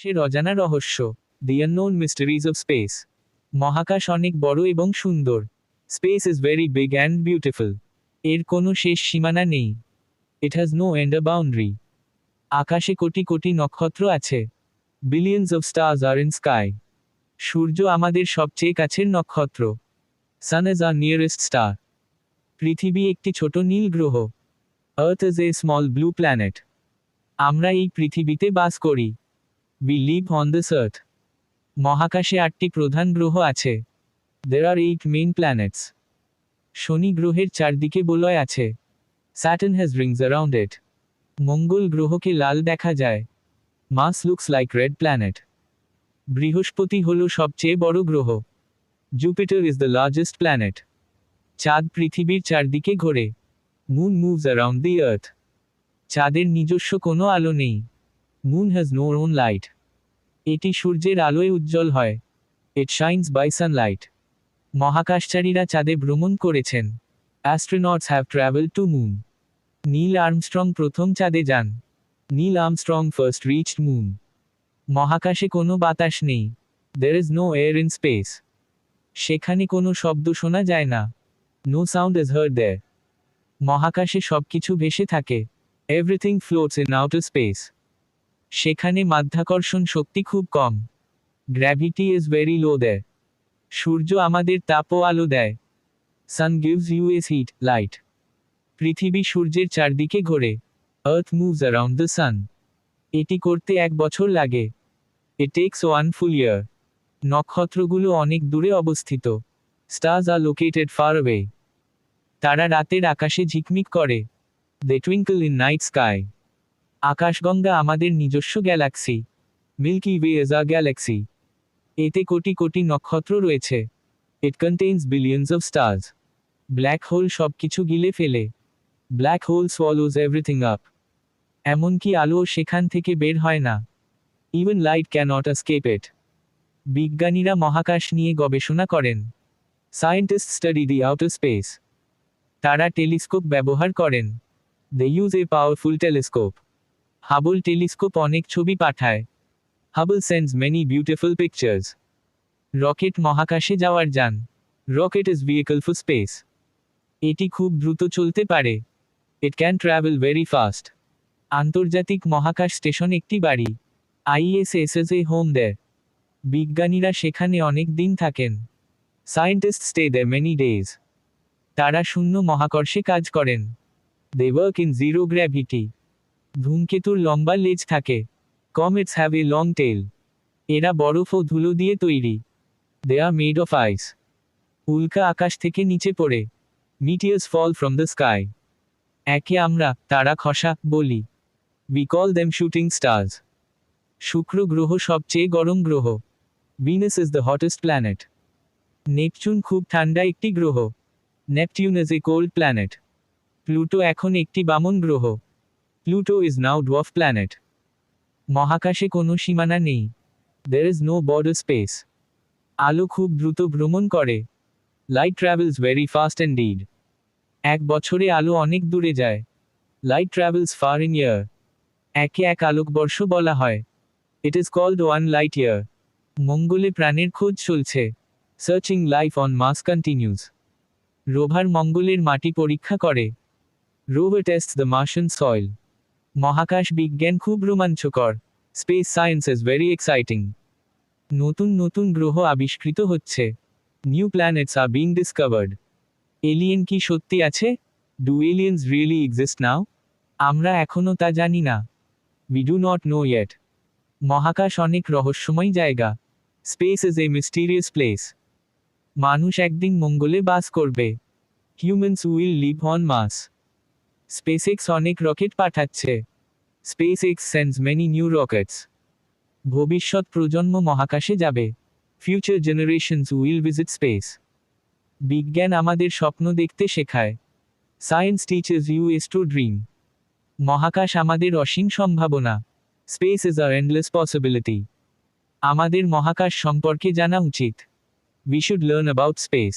সে রজানা রহস্য the unknown mysteries of space মহাকাশ অনেক বড় এবং সুন্দর। Space is very big and beautiful এর কোনো শেষ সীমানা নেই। It has no end a boundary আকাশে কোটি কোটি নক্ষত্র আছে। Billions of stars are in sky সূর্য আমাদের সবচেয়ে কাছের নক্ষত্র। Sun is our nearest star পৃথিবী একটি ছোট নীল গ্রহ। Earth is a small blue planet আমরা এই পৃথিবীতে বাস করি। We live on this earth মহাকাশে আটটি প্রধান গ্রহ আছে। There are eight main planets শনি গ্রহের চারদিকে বলয় আছে। Saturn has rings around it মঙ্গল গ্রহকে লাল দেখা যায়। Mars looks like red planet বৃহস্পতি হল সবচেয়ে বড় গ্রহ। Jupiter is the largest planet চাঁদ পৃথিবীর চারদিকে ঘোরে। Moon moves around the earth চাঁদের নিজস্ব কোনো আলো নেই। Moon has no own light এটি সূর্যের আলোয় উজ্জ্বল হয়। ইট শাইনস বাই সানলাইট মহাকাশচারীরা চাঁদে ভ্রমণ করেছেন। Astronauts have travel to moon Neil Armstrong প্রথম চাঁদে যান। Neil Armstrong first reached moon মহাকাশে কোনো বাতাস নেই। There is no air in space সেখানে কোনো শব্দ শোনা যায় না। নো সাউন্ড ইজ হার্ড দেয় মহাকাশে সবকিছু ভেসে থাকে। Everything floats in outer space সেখানে মাধ্যাকর্ষণ শক্তি খুব কম। গ্র্যাভিটি ইজ ভেরি লো দেয় সূর্য আমাদের তাপ ও আলো দেয়। Sun gives us heat light পৃথিবী সূর্যের চারদিকে ঘোরে। Earth moves around the sun এটি করতে এক বছর লাগে। ইট টেক্স ওয়ান ফুল ইয়ার নক্ষত্রগুলো অনেক দূরে অবস্থিত। Stars are located far away তারা রাতের আকাশে ঝিকমিক করে। They twinkle in night sky আকাশগঙ্গা আমাদের নিজস্ব galaxy, Milky Way is a galaxy. এতে কোটি কোটি নক্ষত্র রয়েছে। It contains billions of stars black hole সবকিছু গিলে ফেলে। Black hole swallows everything up এমনকি আলোও সেখান থেকে বের হয় না। Even light can't escape it বিজ্ঞানীরা মহাকাশ নিয়ে গবেষণা করেন। Scientist study the outer space তারা টেলিস্কোপ ব্যবহার করেন। They use a powerful telescope Hubble telescope অনেক ছবি পাঠায়। Hubble sends many beautiful pictures rocket মহাকাশে যাওয়ার যান। Rocket is vehicle for space এটি খুব দ্রুত চলতে পারে। It can travel very fast আন্তর্জাতিক মহাকাশ স্টেশন একটি বাড়ি। আইএসএস এস এ হোম দেয় বিজ্ঞানীরা সেখানে অনেক দিন থাকেন। Scientist stay there many days তারা শূন্য মহাকর্ষে কাজ করেন। They work in zero gravity ধূমকেতুর লম্বা লেজ থাকে। Comets have a long tail এরা বরফ ও ধুলো দিয়ে তৈরি। They are made of ice. উল্কা আকাশ থেকে নিচে পড়ে। Meteors fall from the sky. একে আমরা তারা খসা বলি। We call them shooting stars. শুক্র গ্রহ সবচেয়ে গরম গ্রহ। Venus is the hottest planet. Neptune খুব ঠান্ডা একটি গ্রহ। Neptune is a cold planet. Pluto এখন একটি বামন গ্রহ। Pluto is now dwarf planet মহাকাশে কোনো সীমানা নেই। There is no border space আলো খুব দ্রুত ভ্রমণ করে। Light travels very fast and did এক বছরে আলো অনেক দূরে যায়। Light travels far in year একে এক আলোকবর্ষ বলা হয়। It is called one light year মঙ্গলে প্রাণের খোঁজ চলছে। Searching life on Mars continues rover মঙ্গলের মাটি পরীক্ষা করে। Rover test the Martian soil মহাকাশ বিজ্ঞান খুব রোমাঞ্চকর। Space science is very exciting নতুন নতুন গ্রহ আবিষ্কৃত হচ্ছে। New planets are being discovered alien কি সত্যি আছে? Do aliens really exist now আমরা এখনও তা জানি না। We do not know yet মহাকাশ অনেক রহস্যময় জায়গা। Space is a mysterious place মানুষ একদিন মঙ্গলে বাস করবে। Humans will live on Mars SpaceX অনেক রকেট পাঠাচ্ছে। SpaceX sends many new rockets ভবিষ্যৎ প্রজন্ম মহাকাশে যাবে। Future generations will visit space বিজ্ঞান আমাদের স্বপ্ন দেখতে শেখায়। Science teachers us to dream মহাকাশ আমাদের অসীম সম্ভাবনা। Space is our endless possibility আমাদের মহাকাশ সম্পর্কে জানা উচিত। We should learn about space